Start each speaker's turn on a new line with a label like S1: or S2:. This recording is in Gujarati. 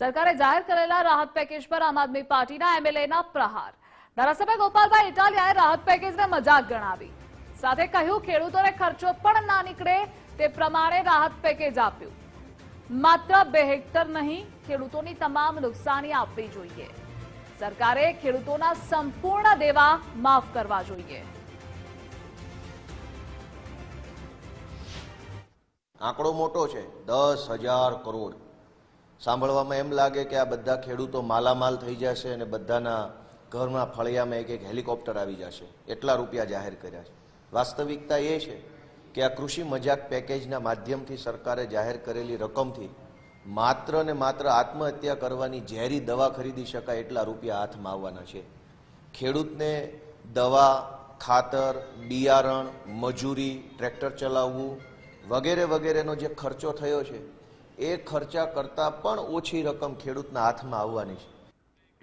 S1: સરકારે જાહેર કરેલા રાહત પેકેજ પર આમ આદમી પાર્ટીના એમએલએના પ્રહાર. ધારાસભ્ય ગોપાલભાઈ ઇટાલિયાએ રાહત પેકેજને મજાક ગણાવી. સાથે કહ્યું, ખેડૂતોને ખર્ચો પણ ના નીકળે તે પ્રમાણે રાહત પેકેજ આપ્યું. માત્ર બે હેક્ટર નહીં, ખેડૂતોની તમામ નુકસાની આપવી જોઈએ. સરકારે ખેડૂતોના સંપૂર્ણ દેવા માફ કરવા જોઈએ.
S2: આંકડો મોટો છે, દસ હજાર કરોડ. સાંભળવામાં એમ લાગે કે આ બધા ખેડૂતો માલામાલ થઈ જશે અને બધાના ઘરમાં ફળિયામાં એક એક હેલિકોપ્ટર આવી જશે. એટલા રૂપિયા જાહેર કર્યા છે. વાસ્તવિકતા એ છે કે આ કૃષિ મજાક પેકેજના માધ્યમથી સરકારે જાહેર કરેલી રકમથી માત્ર ને માત્ર આત્મહત્યા કરવાની ઝેરી દવા ખરીદી શકાય એટલા રૂપિયા હાથમાં આવવાના છે. ખેડૂતને દવા, ખાતર, બિયારણ, મજૂરી, ટ્રેક્ટર ચલાવવું વગેરે વગેરેનો જે ખર્ચો થયો છે એ ખર્ચા કરતાં પણ ઓછી રકમ ખેડૂતના હાથમાં આવવાની છે.